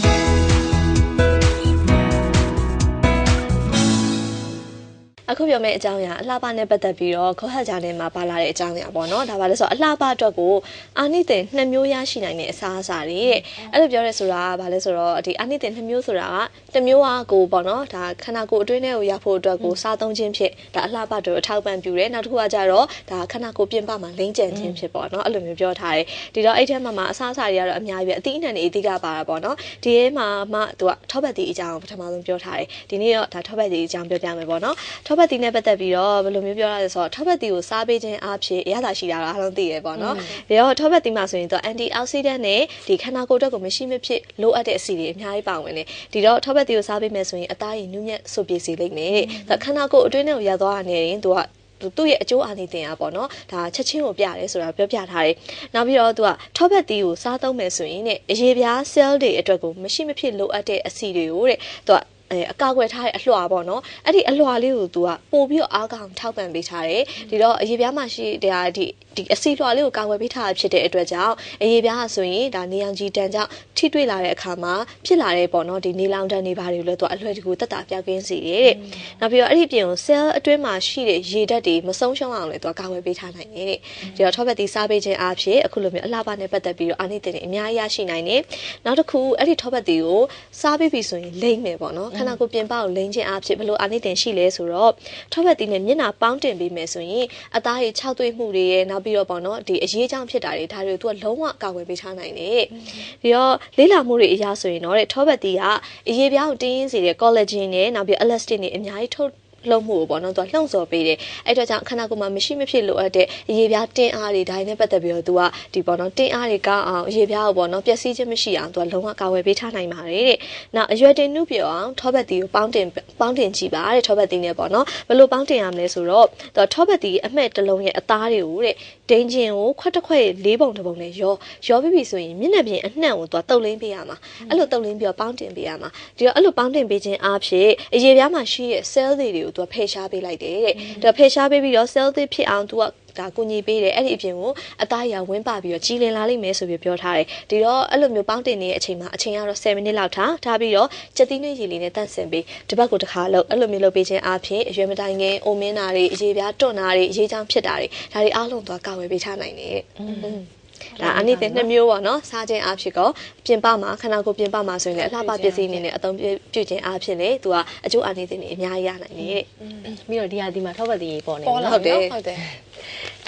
Yeah. အခုပြောမယ့်အကြောင်းအရာအလှပနဲ့ပတ်သက်ပြီးတော့ခေါဟတ်ဂျာနဲ့မှာပါလာတဲ့အကြောင်းအရာပေါ့နော်ဒါပါလဲဆိုတော့အလှပအတွက်ကိုအာနိသင်နှစ်မျိုးရရှိနိုင်တဲ့အစားအစာတွေတဲ့အဲ့လိုပြောရဲဆိုတာကဘာလဲဆိုတော့ဒီအာနိသင်နှစ်မျိုးဆိုတာကတစ်မျိုးကကိုပေါ့နော်ဒါခန္ဓာကိုယ်အတွင်းထဲကိုရဖို့အတွက်ကိုစားသုံးခြင်းဖြစ်ဒါအလှပတို့အထောက်ပံ့ပြုတယ်နောက်တစ်ခုကကြတော့ဒါခန္ဓာကိုယ်ပြင်ပမှာလိမ့်ကျန်ခြင်းဖြစ်ပေါ့နော်အဲ့လိုမျိုးပြောထားတယ်ဒီတော့အဲ့ထဲမှာမှာအစားအစာတွေကတော့အများကြီးပဲအသီးအနှံတွေအဓိကပါတာပေါ့နော်ဒီထဲမှာမှသူကထောပတ်တီအကြောင်းပထမဆုံးပြောထားတယ်ဒီနေ့တော့ဒါထောပတ်တီအကြောင်းပြောပြမယ်ပေါ့နော်ထောပတ်တီနဲ့ပတ်သက်ပြီးတော့ဘယ်လိုမျိုးပြောရလဲဆိုတော့ထောပတ်တီကိုစားပေးခြင်းအဖြစ်အရသာရှိတာတော့အားလုံးသိရပေါ့နော်ဒီတော့ထောပတ်တီမှာဆိုရင်သူ anti oxidant နဲ့ဒီခန္ဓာကိုယ်အတွက်ကိုမရှိမဖြစ်လိုအပ်တဲ့အဆီတွေအများကြီးပါဝင်တယ်ဒီတော့ထောပတ်တီကိုစားပေးမယ်ဆိုရင်အသားရည်နုညံ့ဆုပ်ပြေစေလိမ့်မယ်တဲ့ခန္ဓာကိုယ်အတွင်းထဲကိုရောက်သွားတာနေရင်သူကသူ့ရဲ့အကျိုးအာနိသင်อ่ะပေါ့နော်ဒါချက်ချင်းကိုပြတယ်ဆိုတာပြောပြထားတယ်နောက်ပြီးတော့သူကထောပတ်တီကိုစားသုံးမယ်ဆိုရင်ねအရေပြား cell တွေအတွက်ကိုမရှိမဖြစ်လိုအပ်တဲ့အဆီတွေကိုတဲ့သူက အဲအကာအကွယ်ထားတဲ့အလွှာပေါ့နော်အဲ့ဒီအလွှာလေးကို तू ကပို့ပြီးတော့အားကောင်းထောက်ပံ့ပေးထားတယ်ဒီတော့အရေးပြားမှာရှိတဲ့ဒီဒီအစီလွှာလေးကိုကာကွယ်ပေးထားတာဖြစ်တဲ့အတွက်ကြောင့်အရေးပြားဟာဆိုရင်ဒါနေအောင်ကြီးတန်ကြောင့်ထိတွေ့လာတဲ့အခါမှာဖြစ်လာတဲ့ပေါ့နော်ဒီနေလောင်တန်နေပါတွေကိုလည်း तू အလွယ်တကူတက်တာပြောက်ကင်းစေတယ်တဲ့နောက်ပြီးတော့အဲ့ဒီပြင်ကို cell အတွင်းမှာရှိတဲ့ရေဓာတ်တွေမဆုံးရှုံးအောင်လည်း तू ကာကွယ်ပေးထားနိုင်တယ်တဲ့ဒီတော့ထောပတ်တီစားပေးခြင်းအဖြစ်အခုလိုမျိုးအလှပနဲ့ပတ်သက်ပြီးတော့အာနိသင်တွေအများကြီးရရှိနိုင်တယ်နောက်တစ်ခုအဲ့ဒီထောပတ်တီကိုစားပေးပြီဆိုရင်လိမ့်မယ်ပေါ့နော်ခန္ဓာကိုယ်ပြင်ပကိုလိမ့်ခြင်းအဖြစ်ဘယ်လိုအာနိသင်ရှိလဲဆိုတော့ထောပတ်တီနဲ့မျက်နှာပေါင်းတင်ပေးမယ်ဆိုရင်အသားရခြောက်သွေးမှုတွေရဲ့နောက်ပြီးတော့ပေါ့နော်ဒီအရေးကြောင့်ဖြစ်တာတွေဒါတွေကို तू ကလုံးဝကာကွယ်ပေးထားနိုင်တယ်ဒီတော့လေးလာမှုတွေအရာဆိုရင်တော့တဲ့ထောပတ်တီကအရေးပြားကိုတင်းရင်းစေတဲ့ collagen နဲ့နောက်ပြီး elastin တွေအများကြီးထုတ် လှုပ်မှုကိုပေါ့နော်သူကလှုံ့ဆော်ပေးတယ်အဲ့တော့ကြောင့်ခန္ဓာကိုယ်မှာမရှိမဖြစ်လိုအပ်တဲ့အရေးပြားတင်းအားတွေဒါတွေနဲ့ပတ်သက်ပြီးတော့သူကဒီပေါ့နော်တင်းအားတွေကောင်းအောင်အရေးပြားကိုပေါ့နော်ပျက်စီးခြင်းမရှိအောင်သူကလုံးဝကာဝယ်ပေးထားနိုင်ပါတယ်တဲ့နောက်အရွယ်တင်နုပြောအောင်ထောပတ်တီကိုပေါင်းတင်ပေါင်းတင်ကြည့်ပါတဲ့ထောပတ်တီနဲ့ပေါ့နော်ဘယ်လိုပေါင်းတင်ရမလဲဆိုတော့သူထောပတ်တီအမှဲ့တစ်လုံးရဲ့အသားတွေကိုတဲ့ဒိန်ဂျင်ကိုခွက်တစ်ခွက်လေးပုံတစ်ပုံနဲ့ရောရောပြီးပြီဆိုရင်မျက်နှာပြင်အနှံ့ကိုသူကတုပ်လင်းပေးရမှာအဲ့လိုတုပ်လင်းပြီးတော့ပေါင်းတင်ပေးရမှာဒီတော့အဲ့လိုပေါင်းတင်ပေးခြင်းအားဖြင့်အရေးပြားမှာရှိတဲ့ cell တွေကိုသူကဖယ်ရှားပေးလိုက်တယ်တဲ့ဒါဖယ်ရှားပေးပြီးတော့ cell သစ်ဖြစ်အောင်သူကဒါကူညီပေးတယ်အဲ့ဒီအပြင်ကိုအသားရဝင်းပပြီးတော့ကြီးလင်လာလိမ့်မယ်ဆိုပြီးပြောထားတယ်ဒီတော့အဲ့လိုမျိုးပေါင်းတင်နေတဲ့အချိန်မှာအချိန်ကတော့7မိနစ်လောက်ထားထားပြီးတော့ချက်သီးနှွေးရည်လေးနဲ့တန့်စင်ပြီးဒီဘက်ကိုတစ်ခါလောက်အဲ့လိုမျိုးလုပ်ပေးခြင်းအပြင်အရွယ်မတိုင်ခင်အိုမင်းတာတွေအရေးပြားတွန့်တာတွေအရေးချောင်းဖြစ်တာတွေဒါတွေအားလုံးသွားကာဝယ်ပေးထားနိုင်တယ် ဒါအနည်းတင်နှစ်မျိုးပေါ့နော်စားခြင်းအဖြစ်ကောပြင်ပမှာခန္ဓာကိုယ်ပြင်ပမှာဆိုရင်လည်းအလှပပစ္စည်းအနေနဲ့အသုံးပြုခြင်းအဖြစ်လေသူကအကျိုးအနည်းတင်တွေအများကြီးရနိုင်တယ်တဲ့ပြီးတော့ဒီဟာဒီမှာထောက်ပတ်တည်ပေါ်နေပေါ်လာဟုတ်တယ်ဟုတ်တယ်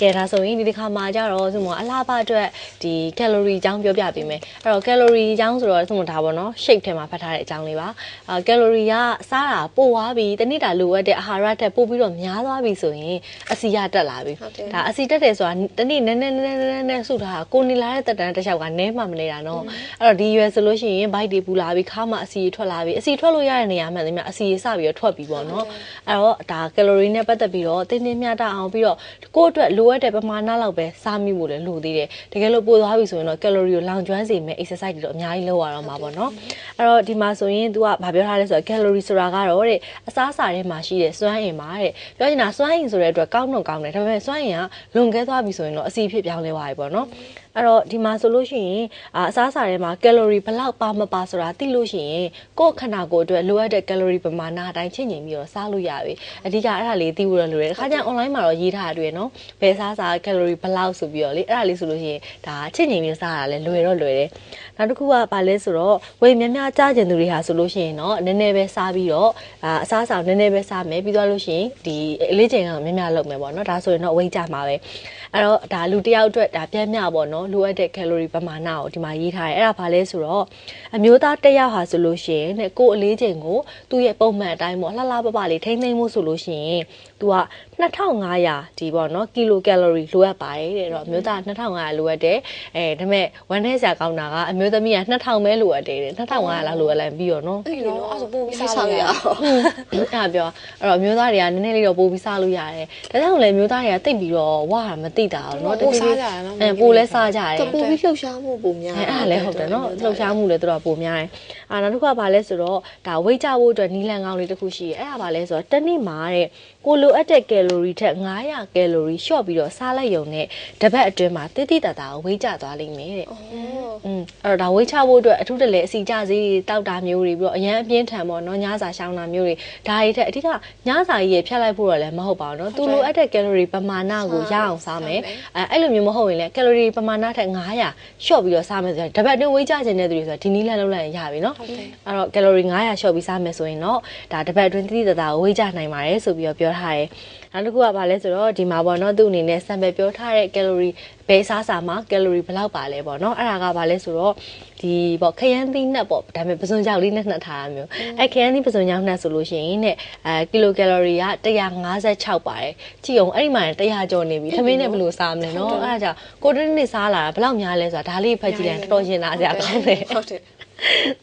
ကဲဒါဆိုရင်ဒီတစ်ခါမှာကြတော့ဆိုမအလားပါအတွက်ဒီ calorie အကြောင်းပြောပြပေးမယ်အဲ့တော့ calorie အကြောင်းဆိုတော့ဆိုမဒါပေါ့နော် shape ထဲမှာဖတ်ထားတဲ့အကြောင်းလေးပါအာ calorie ကစားတာပိုသွားပြီတနေ့တာလိုအပ်တဲ့အာဟာရထက်ပိုပြီးတော့များသွားပြီဆိုရင်အစီရတက်လာပြီဟုတ်တယ်ဒါအစီတက်တယ်ဆိုတာတနေ့နည်းနည်းနည်းနည်းနည်းနည်းစုထားတာကိုနေလာတဲ့တက်တန်းတစ်လျှောက်ကနဲမှမနေတာနော်အဲ့တော့ဒီရွယ်ဆိုလို့ရှိရင် bite တွေပူလာပြီခါမှအစီထွက်လာပြီအစီထွက်လို့ရတဲ့နေရာမှန်တယ်မြအစီစပြီးတော့ထွက်ပြီပေါ့နော်အဲ့တော့ဒါ calorie နဲ့ပတ်သက်ပြီးတော့တင်းတင်းမျှတအောင်ပြီးတော့ကိုယ့်အတွက်လိုအပ်တဲ့ပမာဏလောက်ပဲစားမိဖို့လည်းလိုသေးတယ်တကယ်လို့ပိုသွားပြီဆိုရင်တော့ calorie ကိုလောင်ကျွမ်းစေမယ့် exercise တွေတော့အများကြီးလုပ်ရတော့မှာပေါ့နော်အဲ့တော့ဒီမှာဆိုရင် तू ကဘာပြောထားလဲဆိုတော့ calorie ဆိုတာကတော့တဲ့အစားအစာထဲမှာရှိတဲ့စွမ်းအင်ပါတဲ့ပြောချင်တာစွမ်းအင်ဆိုတဲ့အတွက်ကောင်းတော့ကောင်းတယ်ဒါပေမဲ့စွမ်းအင်ကလွန်ကဲသွားပြီဆိုရင်တော့အစီဖြစ်ပြောင်းလဲသွားပြီပေါ့နော်အဲ့တော့ဒီမှာဆိုလို့ရှိရင်အာအစားအစာထဲမှာ calorie ဘယ်လောက်ပါမပါဆိုတာသိလို့ရှိရင်ကိုယ့်ခန္ဓာကိုယ်အတွက်လိုအပ်တဲ့ calorie ပမာဏအတိုင်းချင်းချင်းပြီးတော့စားလို့ရပြီအဓိကအဲ့ဒါလေးသိဖို့ရလိုတယ်တခါကျရင် online မှာတော့ရေးထားတာတွေ့နော်ဘယ်စားစား calorie ဘယ်လောက်ဆိုပြီးတော့လေအဲ့ဒါလေးဆိုလို့ရှိရင်ဒါချင်းချင်းပြီးစားတာလည်းလွယ်တော့လွယ်တယ်နောက်တစ်ခုကဘာလဲဆိုတော့ဝေများများကြားကျင်သူတွေဟာဆိုလို့ရှိရင်တော့နည်းနည်းပဲစားပြီးတော့အာအစားအစာနည်းနည်းပဲစားမယ်ပြီးသွားလို့ရှိရင်ဒီအလေးချိန်ကများများလုပ်မယ်ပေါ့နော်ဒါဆိုရင်တော့ဝိတ်ကြမှာပဲအဲ့တော့ဒါလူတစ်ယောက်အတွက်ဒါပြည့်မြပေါ့နော်လိုအပ်တဲ့ calorie ပမာဏကိုဒီမှာရေးထားတယ်အဲ့ဒါဘာလဲဆိုတော့အမျိုးသားတစ်ယောက်ဟာဆိုလို့ရှိရင်တဲ့ကိုယ်အလေးချိန်ကိုသူ့ရဲ့ပုံမှန်အတိုင်းပေါ့လှလှပပလေးထိမ့်သိမ့်မှုဆိုလို့ရှိရင်သူက2500ဒီပေါ့နော်ကီလိုကယ်လိုရီလိုအပ်ပါတယ်တဲ့တော့အမျိုးသား2500လိုအပ်တယ်အဲဒါပေမဲ့ဝမ်းထဲဆရာကောင်းတာကအမျိုးသမီးက2000ပဲလိုအပ်တယ်တဲ့2500လောက်လိုအပ်လိုက်ပြီးတော့နော်အဲ့တော့အဲ့ဆိုပို့ပြီးစားလို့ရအောင်အဲ့ဒါပြောအဲ့တော့အမျိုးသားတွေကနည်းနည်းလေးတော့ပို့ပြီးစားလို့ရတယ်ဒါကြောင့်လည်းအမျိုးသားတွေကတိတ်ပြီးတော့ဝါတာမသိတာတော့နော်ပို့စားကြတာနော်အဲပို့လဲစားကြတယ်ပို့ပြီးလှုပ်ရှားမှုပိုများအဲ့ဒါလည်းဟုတ်တယ်နော်လှုပ်ရှားမှုလည်းတော်တော်ပိုများတယ်အာနောက်တစ်ခုကဘာလဲဆိုတော့ဒါဝိတ်ကြဖို့အတွက်နီလန်ကောင်းလေးတစ်ခုရှိတယ်အဲ့ဒါဘာလဲဆိုတော့တနေ့မှာတဲ့ ကိုလိုအပ်တဲ့ကယ်လိုရီထက်900ကယ်လိုရီလျှော့ပြီးတော့စားလိုက်ရုံနဲ့တစ်ပတ်အတွင်းမှာတိတိတတ်တာကိုဝေးကျသွားလိမ့်မယ်တဲ့อืมအဲ့တော့ဒါဝေးချဖို့အတွက်အထူးတလဲအစီကြစေးတောက်တာမျိုးတွေပြီးတော့အရန်အပြင်းထန်ပေါ့နော်ညစာရှောင်းတာမျိုးတွေဒါတွေထက်အဓိကညစာကြီးရဖြတ်လိုက်ဖို့တော့လည်းမဟုတ်ပါဘူးနော်သူလိုအပ်တဲ့ကယ်လိုရီပမာဏကိုရအောင်စားမယ်အဲအဲ့လိုမျိုးမဟုတ်ရင်လည်းကယ်လိုရီပမာဏထက်900လျှော့ပြီးတော့စားမယ်ဆိုတော့တပတ်အတွင်းဝေးချခြင်းတဲ့သူတွေဆိုတော့ဒီနည်းလမ်းလုံးလိုက်ရင်ရပြီနော်ဟုတ်တယ်အဲ့တော့ကယ်လိုရီ900လျှော့ပြီးစားမယ်ဆိုရင်တော့ဒါတစ်ပတ်အတွင်းတိတိတတ်တာကိုဝေးချနိုင်ပါတယ်ဆိုပြီးတော့ပြောထားတယ်နောက်တစ်ခုကဘာလဲဆိုတော့ဒီမှာပေါ့နော်သူ့အနေနဲ့ sample ပြောထားတဲ့ calorie ဘယ်စားစာမှာ calorie ဘယ်လောက်ပါလဲပေါ့နော်အဲ့ဒါကဘာလဲဆိုတော့ဒီပေါ့ခရမ်းသီးနှက်ပေါ့ဒါပေမဲ့ပစွန်ကြောက်လေးနဲ့နှက်ထားတာမျိုးအဲ့ခရမ်းသီးပစွန်ကြောက်နှက်ဆိုလို့ရှိရင်တဲ့အဲကီလိုကယ်လိုရီက156ပါတယ်ကြည့်အောင်အဲ့ဒီမှာ100ကျော်နေပြီသမင်းနဲ့ဘယ်လိုစားမလဲနော်အဲ့ဒါကြောင့်ကိုတနေ့စားလာတာဘယ်လောက်များလဲဆိုတာဒါလေးဖတ်ကြည့်လိုက်တော်တော်ရင်နာစရာကောင်းတယ်ဟုတ်တယ်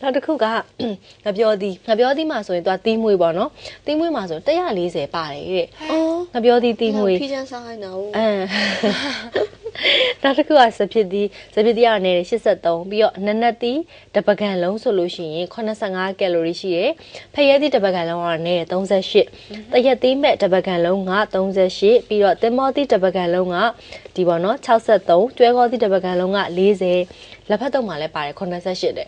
နောက်တစ်ခုကငပြောသီးငပြောသီးမှာဆိုရင်သူကသီးမွေးပေါ့နော်သီးမွေးမှာဆို140ပါတယ်တဲ့အော်ငပြောသီးသီးမွေးဖီချန်စားခိုင်းတာဟုတ်အမ် နောက်တစ်ခုကစဖြစ်သီးစဖြစ်သီးကနေ83ပြီးတော့နနက်သီးတစ်ပကံလုံးဆိုလို့ရှိရင်85ကယ်လိုရီရှိတယ်ဖရဲသီးတစ်ပကံလုံးကနေ38တရက်သီးမဲ့တစ်ပကံလုံးက38ပြီးတော့တင်မောသီးတစ်ပကံလုံးကဒီပေါ့နော်63ကျွဲကောသီးတစ်ပကံလုံးက40လက်ဖက်တုံးမှာလည်းပါတယ်88တဲ့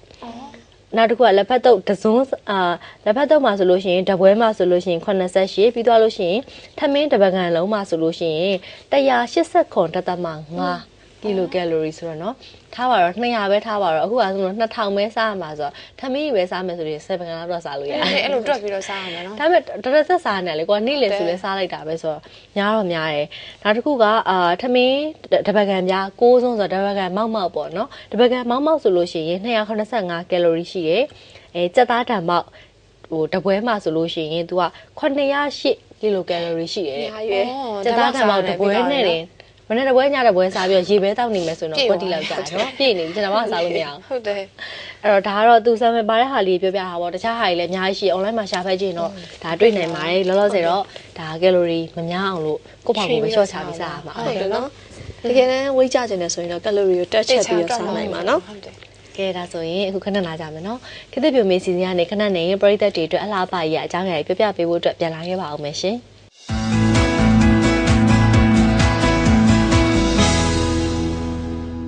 နောက်တစ်ခုကလက်ဖက်တုပ်တစ်စုံအာလက်ဖက်တုပ်မှာဆိုလို့ရှိရင်တပွဲမှာဆိုလို့ရှိရင်88ပြီးသွားလို့ရှိရင်ထမင်းတစ်ပကံလုံးမှာဆိုလို့ရှိရင်180ခွန်တက်တမ5ကီလိုကယ်လိုရီဆိုတော့เนาะ ထားပါတော့200ပဲထားပါတော့အခုကဆိုတော့2000ပဲစားရမှာဆိုတော့ထမင်းကြီးပဲစားမယ်ဆိုရင်7ပကံလောက်တော့စားလို့ရတယ်အဲ့လိုတွက်ပြီးတော့စားရမယ်နော်ဒါပေမဲ့တော်တော်ဆက်စားနေလေကွာနေ့လေဆိုလဲစားလိုက်တာပဲဆိုတော့ညားတော့များတယ်နောက်တစ်ခုကအာထမင်းတပကံပြား6ဆုံးဆိုတော့တပကံမောက်မောက်ပေါ့နော်တပကံမောက်မောက်ဆိုလို့ရှိရင်285ကယ်လိုရီရှိတယ်အဲစက်သားတံမောက်ဟိုတပွဲမှာဆိုလို့ရှိရင် तू က908ကီလိုကယ်လိုရီရှိတယ်အတဲ့များကြီးပဲစက်သားတံမောက်တပွဲနဲ့တင်မ နေ့တပွဲညတပွဲစားပြီးတော့ရေပဲတောက်နေမယ်ဆိုတော့ကွက်တီလောက်ကြာတယ်နော်ပြည့်နေပြီကျွန်တော်ကစားလို့မရအောင်ဟုတ်တယ်အဲ့တော့ဒါကတော့သူစမ်းမဲ့ပါတဲ့ဟာလေးပြောပြတာပေါ့တခြားဟာတွေလည်းအများကြီးရှိ online မှာရှာဖက်ကြည့်ရင်တော့ဒါတွေ့နိုင်ပါတယ်လောလောဆယ်တော့ဒါကယ်လိုရီမများအောင်လို့ကိုယ့်ဘာကိုပဲလျှော့ချပြီးစားရမှာဟုတ်တယ်နော်တကယ်တမ်းဝိတ်ကြခြင်းနဲ့ဆိုရင်တော့ကယ်လိုရီကိုတက်ချက်ပြီးတော့စားနိုင်မှာနော်ဟုတ်တယ်ကဲဒါဆိုရင်အခုခဏနာကြမယ်နော်ခေတ်သစ်ပြိုမေးစီစဉ်ကနေခဏနေပရိသတ်တွေအတွက်အလားပါကြီးအကြောင်းအရာတွေပြောပြပေးဖို့အတွက်ပြန်လာခဲ့ပါအောင်မယ်ရှင်